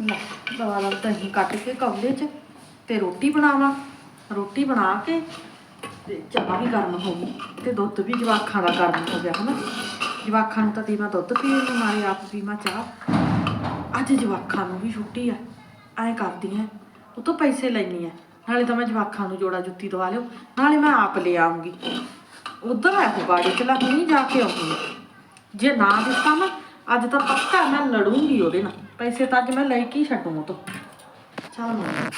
ਲੈ, ਦਵਾ ਦਵਾ ਦਹੀਂ ਕੱਟ ਕੇ ਕੌਲੇ 'ਚ ਤੇ ਰੋਟੀ ਬਣਾਵਾਂ। ਰੋਟੀ ਬਣਾ ਕੇ ਤੇ ਚਾਹ ਵੀ ਗਰਮ ਹੋ ਗਈ ਤੇ ਦੁੱਧ ਵੀ ਜਵਾਖਾਂ ਦਾ ਗਰਮ ਹੋ ਗਿਆ ਹਨਾ। ਜਵਾਖਾਂ ਨੂੰ ਤਾਂ ਦੇ ਦੁੱਧ ਪੀਣ ਨੂੰ ਨਾਲੇ ਆਪ ਪੀਵਾਂ ਚਾਹ। ਅੱਜ ਜਵਾਖਾਂ ਨੂੰ ਵੀ ਛੁੱਟੀ ਆ, ਐਂ ਕਰਦੀ ਐ ਉਹ ਤੋਂ ਪੈਸੇ ਲੈਣੀ ਆ, ਨਾਲੇ ਤਾਂ ਮੈਂ ਜਵਾਖਾਂ ਨੂੰ ਜੋੜਾ ਜੁੱਤੀ ਦਵਾ ਲਿਓ, ਨਾਲੇ ਮੈਂ ਆਪ ਲੈ ਆਉਂਗੀ। ਉਧਰ ਹੈ ਉਹ ਗਾੜੀ ਚਲਾ ਨਹੀਂ ਜਾ ਕੇ ਆਉਂਗੀ ਜੇ ਨਾ ਦਿੱਤਾ ਨਾ ਅੱਜ ਤਾਂ ਪੱਕਾ ਮੈਂ ਲੜੂੰਗੀ ਉਹਦੇ ਨਾਲ। ਪੈਸੇ ਤਾਂ ਅੱਜ ਮੈਂ ਲੈ ਕੇ ਛੱਡੂ ਉਹ ਤੋਂ। ਚੱਲ ਮੈਂ।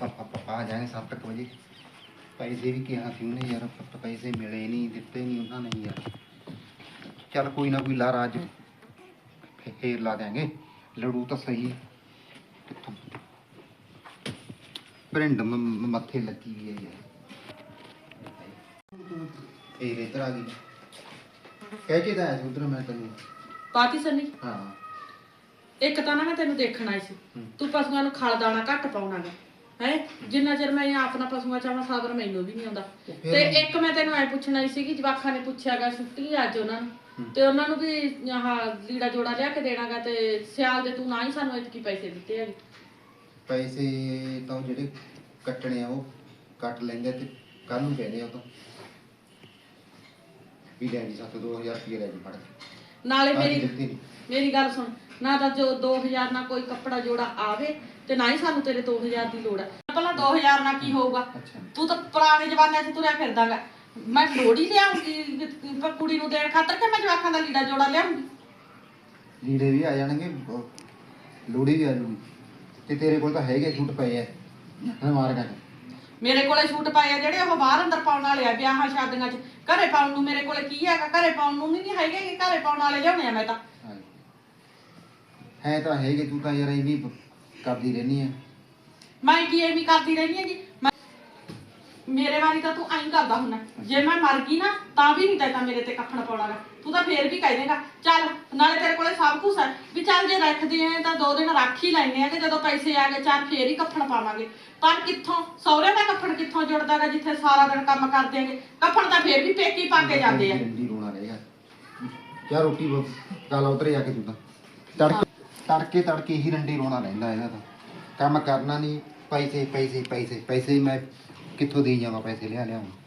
ਪਾਪਾ ਪਾਪਾ ਆ ਜਾਣਗੇ 7:00 ਵਜੇ। ਪੈਸੇ ਵੀ ਕਿਹਾ ਸੀ ਉਹਨੇ ਯਾਰ, ਪੁੱਤ ਪੈਸੇ ਮਿਲੇ ਨਹੀਂ, ਦਿੱਤੇ ਨਹੀਂ ਉਹਨਾਂ ਨੇ ਯਾਰ। ਚੱਲ ਕੋਈ ਨਾ ਕੋਈ ਲਾਰਾ ਅੱਜ। ਫੇਰ ਲਾ ਦਿਆਂਗੇ। ਲੜੂ ਤਾਂ ਸਹੀ ਕਿੱਥੋਂ? ਮੱਥੇ ਲੱਗੀ ਹੋਈ ਹੈ ਯਾਰ। ਇਹ ਰੇਤਰ ਆ ਗਈ ਕਹਿ ਕੇ ਤਾਂ ਆਇਆ ਸੀ ਉਧਰ ਮੈਂ ਤੈਨੂੰ। ਪਾਤੀ ਸੰਨੀ? ਹਾਂ। ਇੱਕ ਤਾਂ ਨਾ ਮੈਂ ਤੈਨੂੰ ਦੇਖਣ ਆਈ ਸੀ। ਤੂੰ ਪਸ਼ੂਆਂ ਨੂੰ ਖਲ ਦਾਣਾ ਘੱਟ ਪਾਉਣਾਗਾ ਹੈ? ਜਿੰਨਾ ਚਿਰ ਮੈਂ ਆਪਣਾ ਪਸ਼ੂਆਂ ਚਾਹਾਂ ਸਾਬਰ ਮੈਨੂੰ ਵੀ ਨਹੀਂ ਆਉਂਦਾ। ਤੇ ਇੱਕ ਮੈਂ ਤੈਨੂੰ ਐ ਪੁੱਛਣ ਆਈ ਸੀ ਕਿ ਜਵਾਖਾਂ ਨੇ ਪੁੱਛਿਆਗਾ ਛੁੱਟੀ ਆ ਅੱਜ ਉਹਨਾਂ ਨੂੰ। ਤੇ ਉਹਨਾਂ ਨੂੰ ਵੀ ਆਹ ਲੀੜਾ ਜੋੜਾ ਲਿਆ ਕੇ ਦੇਣਾਗਾ ਤੇ ਸਿਆਲ ਦੇ ਤੂੰ ਨਾ ਹੀ ਸਾਨੂੰ ਇਤਕੀ ਪੈਸੇ ਦਿੱਤੇ ਹੈਗੇ। ਪੈਸੇ ਤਾਂ ਜਿਹੜੇ ਕੱਟਣੇ ਆ ਉਹ ਕੱਟ ਲੈਂਦੇ ਤੇ ਕੱਲ ਨੂੰ ਦੇਣੇ ਉਹ ਤਾਂ। ਵੀ ਲੈਣੀ ਸਾਥ 2000 ਰੁਪਏ ਲੈ ਜੀ ਫੜ ਨਾਲੇ ਮੇਰੀ। ਮੇਰੀ ਗੱਲ ਸੁਣ ਨਾ ਤਾਂ ਜੋ 2000 ਨਾਲ ਕੋਈ ਕੱਪੜਾ ਜੋੜਾ ਆਵੇ ਤੇ ਨਾ ਹੀ ਸਾਨੂੰ ਤੇਰੇ 2000 ਦੀ ਲੋੜ ਹੈ ਪਹਿਲਾਂ 2000 ਨਾਲ ਕੀ ਹੋਊਗਾ? ਤੂੰ ਤਾਂ ਪੁਰਾਣੇ ਜ਼ਮਾਨੇ 'ਚ ਤੁਰਿਆ ਫਿਰਦਾਗਾ। ਮੈਂ ਲੋੜੀ ਲਿਆਉਂਗੀ ਪਰ ਕੁੜੀ ਨੂੰ ਦੇਣ ਖਾਤਰ ਕਿ ਮੈਂ ਜਵਾਕਾਂ ਦਾ ਲੀੜਾ ਜੋੜਾ ਲਿਆਉਂਗੀ? ਲੀੜੇ ਵੀ ਆ ਜਾਣਗੇ ਲੋੜੀ ਵੀ ਆ ਜੂਗੀ ਤੇ ਤੇਰੇ ਕੋਲ ਤਾਂ ਹੈਗੇ ਛੂਟ ਪਏ ਐ ਮਾਰ ਕੇ ਮੇਰੇ ਕੋਲੇ ਸੂਟ ਪਾਏ ਆ ਜਿਹੜੇ ਉਹ ਬਾਹਰ ਅੰਦਰ ਪਾਉਣ ਵਾਲੇ ਆ ਵਿਆਹਾਂ ਸ਼ਾਦੀਆਂ 'ਚ। ਘਰੇ ਪਾਉਣ ਨੂੰ ਮੇਰੇ ਕੋਲੇ ਕੀ ਹੈਗਾ? ਘਰੇ ਪਾਉਣ ਨੂੰ ਨਹੀਂ ਹੈਗੇ ਕਿ ਘਰੇ ਪਾਉਣ ਵਾਲੇ ਲਿਆਉਣੇ ਆ ਮੈਂ ਤਾਂ। ਹੈ ਤਾਂ ਹੈਗੇ ਤੂੰ ਤਾਂ ਯਾਰ ਇਹ ਵੀ ਕਰਦੀ ਰਹਿਨੀ ਆ। ਮੈਂ ਕੀ ਐਵੇਂ ਕਰਦੀ ਰਹਿੰਦੀ ਹਾਂ ਜੀ? ਮੇਰੇ ਵਾਰੀ ਤਾਂ ਤੂੰ ਐਂ ਕਰਦਾ ਹੁੰਨਾ ਜੇ ਮੈਂ ਮਰ ਗਈ ਨਾ, ਤਾਂ ਵੀ ਨਹੀਂ ਤਾਂ ਮੇਰੇ ਤੇ ਕੱਫਣ ਪਾਉਣਾਗਾ। ਤੂੰ ਤਾਂ ਫੇਰ ਵੀ ਕਹਿ ਦੇਗਾ, ਚੱਲ, ਨਾਲੇ ਤੇਰੇ ਕੋਲੇ ਸਭ ਕੁਝ ਹੈ। ਵੀ ਚੱਲ ਜੇ ਰੱਖਦੇ ਆ, ਤਾਂ ਦੋ ਦਿਨ ਰੱਖ ਹੀ ਲੈਣੇ ਆ ਕਿ ਜਦੋਂ ਪੈਸੇ ਆ ਗਏ ਚਾਰ ਫੇਰ ਹੀ ਕੱਫਣ ਪਾਵਾਂਗੇ। ਪਰ ਕਿੱਥੋਂ ਸਹੁਰੇ ਦਾ ਕੱਫਣ ਕਿੱਥੋਂ ਜੁੜਦਾਗਾ, ਜਿੱਥੇ ਸਾਰਾ ਦਿਨ ਕੰਮ ਕਰਦੇ ਆਂਗੇ। ਕੱਫਣ ਤਾਂ ਫੇਰ ਵੀ ਪੇਕੀ ਪਾ ਕੇ ਜਾਂਦੇ ਆ। ਰੰਡੀ ਰੋਣਾ ਰਹੇਗਾ ਕਿਆ ਰੋਟੀ ਕਾਲਾ ਉਤਰੇ ਜਾ ਕੇ ਤੂੰ ਤਾਂ ਤੜਕੇ ਤੜਕੇ ਤੜਕੇ ਹੀ ਰੰਡੀ ਰੋਣਾ ਰਹਿੰਦਾ ਇਹਦਾ ਤਾਂ। ਕੰਮ ਕਰਨਾ ਨਹੀਂ, ਪੈਸੇ ਪੈਸੇ ਪੈਸੇ ਪੈਸੇ ਮੈਂ ਕਿੱਥੋਂ ਦੇ ਜਾਵਾਂ ਪੈਸੇ ਲਿਆ ਲਿਆਵਾਂ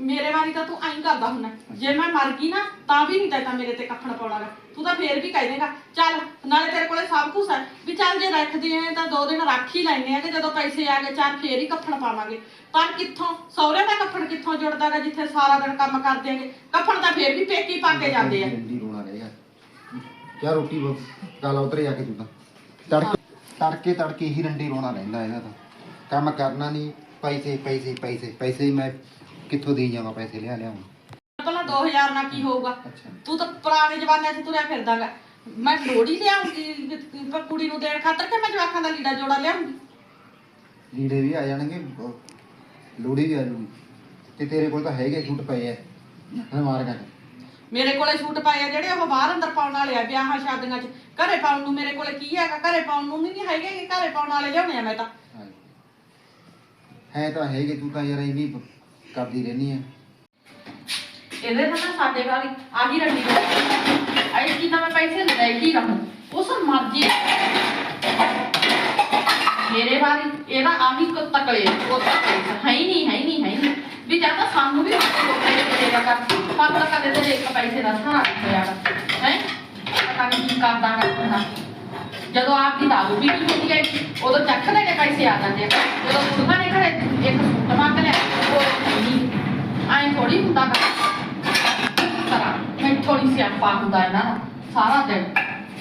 ਮੇਰੇ ਵਾਰੀ ਤਾਂ ਤੂੰ ਐਂ ਕਰਦਾ ਹੁੰਨਾ ਜੇ ਮੈਂ ਮਰ ਗਈ ਨਾ ਤਾਂ ਵੀ ਨਹੀਂ ਤਾਂ ਮੇਰੇ ਤੇ ਕੱਫਣ ਪਾਉਣਾਗਾ ਤੂੰ ਤਾਂ ਫੇਰ ਵੀ ਕਹਿ ਦੇਗਾ ਚੱਲ ਨਾਲੇ ਤੇਰੇ ਕੋਲੇ ਸਭ ਕੁਝ ਹੈ। ਵੀ ਚੱਲ ਜੇ ਰੱਖਦੇ ਆ ਤਾਂ ਦੋ ਦਿਨ ਰੱਖ ਹੀ ਲੈਣੇ ਆ ਕਿ ਜਦੋਂ ਪੈਸੇ ਆ ਗਏ ਚਾਰ ਫੇਰ ਹੀ ਕੱਫਣ ਪਾਵਾਂਗੇ। ਪਰ ਕਿੱਥੋਂ? ਸਹੁਰੇ ਦਾ ਕੱਫਣ ਕਿੱਥੋਂ ਜੁੜਦਾਗਾ ਜਿੱਥੇ ਸਾਰਾ ਦਿਨ ਕੰਮ ਕਰਦੇ ਆਂਗੇ? ਕੱਫਣ ਤਾਂ ਫੇਰ ਵੀ ਪੇਕੀ ਪਾ ਕੇ ਜਾਂਦੇ ਆ। ਰੰਡੀ ਰੋਣਾ ਰਹੇਗਾ ਕਿਆ ਰੋਟੀ ਕਾਲਾ ਉਤਰੇ ਜਾ ਕੇ ਤੂੰ ਤਾਂ। ਤੜਕੇ ਤੜਕੇ ਤੜਕੇ ਹੀ ਰੰਡੀ ਰੋਣਾ ਰਹਿੰਦਾ ਇਹਦਾ ਤਾਂ। ਕੰਮ ਕਰਨਾ ਨਹੀਂ ਪੈਸੇ ਪੈਸੇ ਪੈਸੇ ਪੈਸੇ ਮੈਂ ਕਿੱਥੋਂ ਦੇ ਜਾਵਾਂ ਪੈਸੇ ਲਿਆ ਲਿਆਵਾਂ ਪਹਿਲਾਂ 2000 ਨਾਲ ਕੀ ਹੋਊਗਾ? ਅੱਛਾ। ਤੂੰ ਤਾਂ ਪੁਰਾਣੇ ਜ਼ਮਾਨੇ 'ਚ ਤੁਰਿਆ ਫਿਰਦਾਗਾ। ਮੈਂ ਲੋੜੀ ਲਿਆਉਂਗੀ ਪਰ ਕੁੜੀ ਨੂੰ ਦੇਣ ਖਾਤਰ ਕਿ ਮੈਂ ਜਵਾਕਾਂ ਦਾ ਲੀੜਾ ਜੋੜਾ ਲਿਆਉਂਗੀ? ਲੀੜੇ ਵੀ ਆ ਜਾਣਗੇ ਲੋੜੀ ਵੀ ਆ ਜੂਗੀ ਤੇ ਤੇਰੇ ਕੋਲ ਤਾਂ ਹੈਗੇ ਛੂਟ ਪਏ ਐ ਮੈਂ ਮਾਰ ਕੋਲੇ ਸੂਟ ਪਾਏ ਆ ਜਿਹੜੇ ਉਹ ਬਾਹਰ ਅੰਦਰ ਪਾਉਣ ਵਾਲੇ ਆ ਵਿਆਹਾਂ ਸ਼ਾਦੀਆਂ 'ਚ। ਘਰੇ ਪਾਉਣ ਨੂੰ ਮੇਰੇ ਕੋਲੇ ਕੀ ਹੈਗਾ? ਘਰੇ ਪਾਉਣ ਨੂੰ ਨਹੀਂ ਹੈਗੇ ਕਿ ਘਰੇ ਪਾਉਣ ਵਾਲੇ ਲਿਆਉਣੇ ਆ ਮੈਂ ਤਾਂ। ਹੈ ਤਾਂ ਹੈਗੇ, ਤੂੰ ਤਾਂ ਯਾਰ ਇਹ ਵੀ ਕਰਦੀ ਰਹਿਨੀ ਆ। ਇਹਦੇ ਨਾਲ ਨਾ ਸਾਡੇ ਵਾਲੀ ਆਹੀ ਰੰਡੀ। ਆਈ ਕੀ ਤਾਂ ਮੈਂ ਪੈਸੇ ਲੈ ਹੀ ਰਹੂੰ ਉਸ ਮਰਜ਼ੀ ਮੇਰੇ ਵਾਲੀ ਇਹਦਾ ਆਹੀ ਕੋ ਤਕਲੇ ਉਹ ਤਕਲੇ ਹੈ ਹੀ ਨਹੀਂ, ਹੈ ਹੀ ਨਹੀਂ, ਹੈ ਹੀ ਨਹੀਂ। ਵੀ ਜਾਂ ਤਾਂ ਸਾਨੂੰ ਵੀ ਆਪਣੇ ਕੋਲ ਪੈਸੇ ਦੇਗਾ ਕਰ। ਪਾਪਾ ਕਦੇ ਤੇ ਇੱਕ ਪੈਸੇ ਦਾ ਸਹਾਰਾ ਨਹੀਂ ਹੋਇਆ। ਹੈ? ਪਤਾ ਨਹੀਂ ਕੀ ਕਰਦਾ ਕਰਦਾ ਜਦੋਂ ਆਪ ਦੀ ਦਾਰੂ ਵੀ ਨਹੀਂ ਹੁੰਦੀ ਉਦੋਂ ਚੱਕ ਦੇ ਕੇ ਪੈਸੇ ਆ ਜਾਂਦੇ ਜਦੋਂ ਕੁੜਮਾ ਨੇ ਘਰੇ ਇੱਕ ਸੂਟ ਮੰਗ ਲਿਆ, ਉਹ ਨਹੀਂ ਥੋੜੀ ਹੁੰਦਾ ਗਾ। ਮੈਂ ਥੋੜੀ ਸਿਆਪਾ ਹੁੰਦਾ ਇਹਨਾਂ ਦਾ, ਸਾਰਾ ਦਿਨ।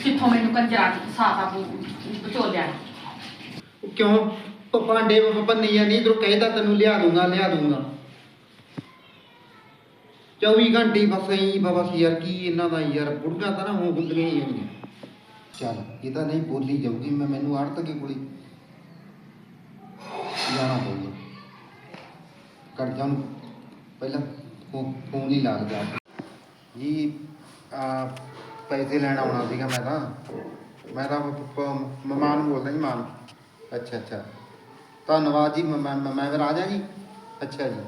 ਕਿੱਥੋਂ ਮੈਨੂੰ ਕੰਜਰਾ ਸਾਤਾ ਬਚੋਲਿਆ ਉਹ ਕਿਉਂ? ਪ- ਭਾਂਡੇ ਬੰਨੀ ਜਾਂਦੀ, ਇਧਰੋਂ ਕਹਿੰਦਾ ਤੈਨੂੰ ਲਿਆ ਦੂੰਗਾ ਲਿਆ ਦੂੰਗਾ। 24 ਘੰਟੇ ਬਸ ਐਂ ਬਾਬਾ ਯਾਰ, ਕੀ ਇਹਨਾਂ ਦਾ ਯਾਰ, ਬੁੜੀਆਂ ਤਾਂ ਨਾ ਹੁਣ ਗੁੰਦੀਆਂ ਹੀ ਹੈਗੀਆਂ। ਚੱਲ, ਇਹ ਤਾਂ ਨਹੀਂ ਬੋਲੀ ਜਾਊਗੀ, ਮੈਂ ਮੈਨੂੰ ਆੜਤ ਕੇ ਕੋਲੇ ਜਾਣਾ ਪਊਗਾ। ਕਰਜ਼ਾ ਪਹਿਲਾਂ ਫੋਨ ਹੀ ਲਾ ਲਿਆ ਜੀ, ਆ, ਪੈਸੇ ਲੈਣ ਆਉਣਾ ਸੀਗਾ ਮੈਂ ਤਾਂ। ਮੈਂ ਤਾਂ ਮਹਿਮਾਨ ਬੋਲਦਾ ਜੀ ਮਾਨ ਅੱਛਾ ਅੱਛਾ। ਧੰਨਵਾਦ ਜੀ, ਮੈਂ ਮੈਂ ਮੈਂ ਫਿਰ ਆ ਜਾ ਜੀ। ਅੱਛਾ ਜੀ।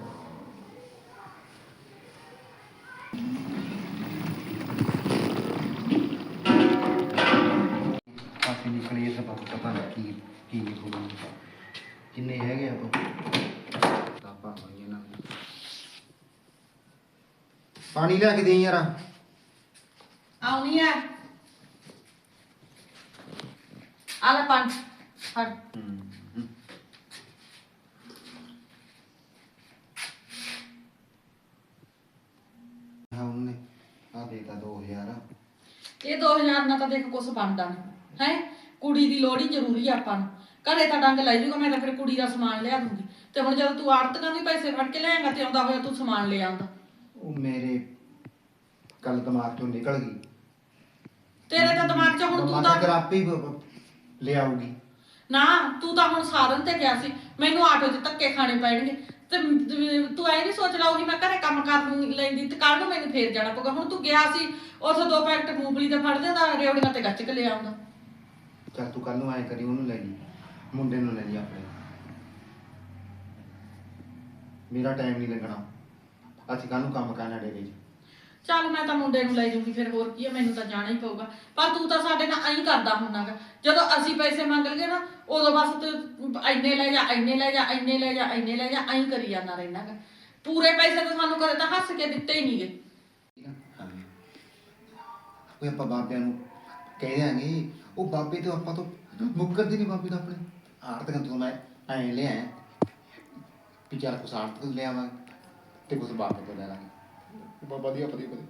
ਕਲੇਸ਼ ਦਾ ਪਤਾ ਪਤਾ ਨਹੀਂ ਕੀ ਕੀ ਲਿਖੂਗਾ। ਕਿੰਨੇ ਹੈਗੇ ਆ ਤਾਂ ਪਾਵਾਂਗੇ ਇਹਨਾਂ ਨੂੰ ਪਾਣੀ ਲਿਆ ਕੇ ਦੇ ਯਾਰ। ਆਉਣੀ ਆ। ਆ ਲੈ ਪੰਜ ਫੜ। ਹਾਂ ਉਹਨੇ ਆ ਦੇਤਾ 2000 ਇਹ 2000 ਨਾਲ ਤਾਂ ਦੇਖ ਕੁਛ ਬਣਦਾ ਨਹੀਂ। ਹੈ? ਕੁੜੀ ਦੀ ਲੋੜੀ ਜ਼ਰੂਰੀ ਆ ਆਪਾਂ ਨੂੰ। ਘਰੇ ਤਾਂ ਡੰਗ ਲੈ ਜੂਗਾ ਮੈਂ ਤਾਂ ਫਿਰ ਕੁੜੀ ਦਾ ਸਮਾਨ ਲਿਆ ਦੂੰਗੀ। ਤੇ ਹੁਣ ਜਦੋਂ ਤੂੰ ਆੜਤਕਾਂ ਵੀ ਪੈਸੇ ਫੜ ਕੇ ਲਿਆਏਗਾ ਤੇ ਆਉਂਦਾ ਹੋਇਆ ਤੂੰ ਸਮਾਨ ਲੈ ਆਉਂਦਾ। ਉਹ ਮੇਰੇ ਕੱਲ ਦਿਮਾਗ ਚੋਂ ਨਿਕਲ ਗਈ। ਤੇਰੇ ਤਾਂ ਦਿਮਾਗ 'ਚ ਹੁਣ ਤੂੰ ਤਾਂ ਕਰ ਆਪੇ ਹੀ ਬ- ਲਿਆਊਗੀ। ਨਾ ਤੂੰ ਤਾਂ ਹੁਣ ਸਾਧਨ ਤੇ ਗਿਆ ਸੀ। ਮੈਨੂੰ ਆਟੋ 'ਚ ਧੱਕੇ ਖਾਣੇ ਪੈਣਗੇ। ਤੇ ਤੂੰ ਐ ਨਹੀਂ ਸੋਚ ਲਾਉਗੀ ਮੈਂ ਘਰੇ ਕੰਮ ਕਰ ਲੂੰ- ਲੈਂਦੀ ਤੇ ਕੱਲ ਨੂੰ ਮੈਨੂੰ ਫੇਰ ਜਾਣਾ ਪਊਗਾ। ਹੁਣ ਤੂੰ ਗਿਆ ਸੀ ਉਥੋਂ ਦੋ ਪੈਕਟ ਮੂੰਗਫਲੀ ਦੇ ਫੜ ਲਿਆਂਦਾ ਰੇਵੜੀਆਂ ਤੇ ਗੱਚ ਕੇ ਲੈ ਆਉਂਦਾ। ਚੱਲ ਤੂੰ ਕੱਲ ਨੂੰ ਐ ਕਰੀ ਉਹਨੂੰ ਲੈ ਜੀ ਮੁੰਡੇ ਨੂੰ ਲੈ ਜੀ ਆਪਣੇ। ਮੇਰਾ ਟਾਈਮ ਨਹੀਂ ਲੱਗਣਾ। ਅਸੀਂ ਕੱਲ ਨੂੰ ਕੰਮ ਕਰਨਾ ਡੇਰੇ 'ਚ ਚੱਲ ਮੈਂ ਤਾਂ ਮੁੰਡੇ ਨੂੰ ਲੈ ਜੂਗੀ ਫਿਰ ਹੋਰ ਕੀ ਹੈ ਮੈਨੂੰ ਤਾਂ ਜਾਣਾ ਹੀ ਪਊਗਾ। ਪਰ ਤੂੰ ਤਾਂ ਸਾਡੇ ਨਾਲ ਐਂ ਕਰਦਾ ਹੁੰਨਾਗਾ ਜਦੋਂ ਅਸੀਂ ਪੈਸੇ ਮੰਗ ਲਈਏ ਨਾ ਉਦੋਂ ਬਸ ਤੂੰ ਐਨੇ ਲੈ ਜਾ ਐਨੇ ਲੈ ਜਾ ਐਨੇ ਲੈ ਜਾ ਐਨੇ ਲੈ ਜਾ ਐਂ ਕਰੀ ਜਾਂਦਾ ਰਹਿਣਾਗਾ ਪੂਰੇ ਪੈਸੇ ਤਾਂ ਸਾਨੂੰ ਕਦੇ ਤਾਂ ਹੱਸ ਕੇ ਦਿੱਤੇ ਹੀ ਨਹੀਂਗੇ। ਆ? ਉਹ ਆਪਾਂ ਬਾਬਿਆਂ ਨੂੰ ਕਹਿ ਦਿਆਂਗੇ ਉਹ ਬਾਬੇ ਤੋਂ ਆਪਾਂ ਤੋਂ ਮੁੱਕਰਦੀ ਨਹੀਂ ਬਾਬੇ ਦਾ ਆਪਣੇ। ਆਰਤਕਾਂ ਤੋਂ ਮੈਂ ਐ ਲਿਆ ਵੀ ਚਾਰ ਕੁਛ ਆਰਤ ਤੋਂ ਲਿਆਵਾਂ ਤੇ ਕੁਛ ਬਾਬੇ ਤੋਂ ਲੈ ਲਾਂਗੇ। ਬਹੁਤ ਵਧੀਆ ਵਧੀਆ ਵਧੀਆ।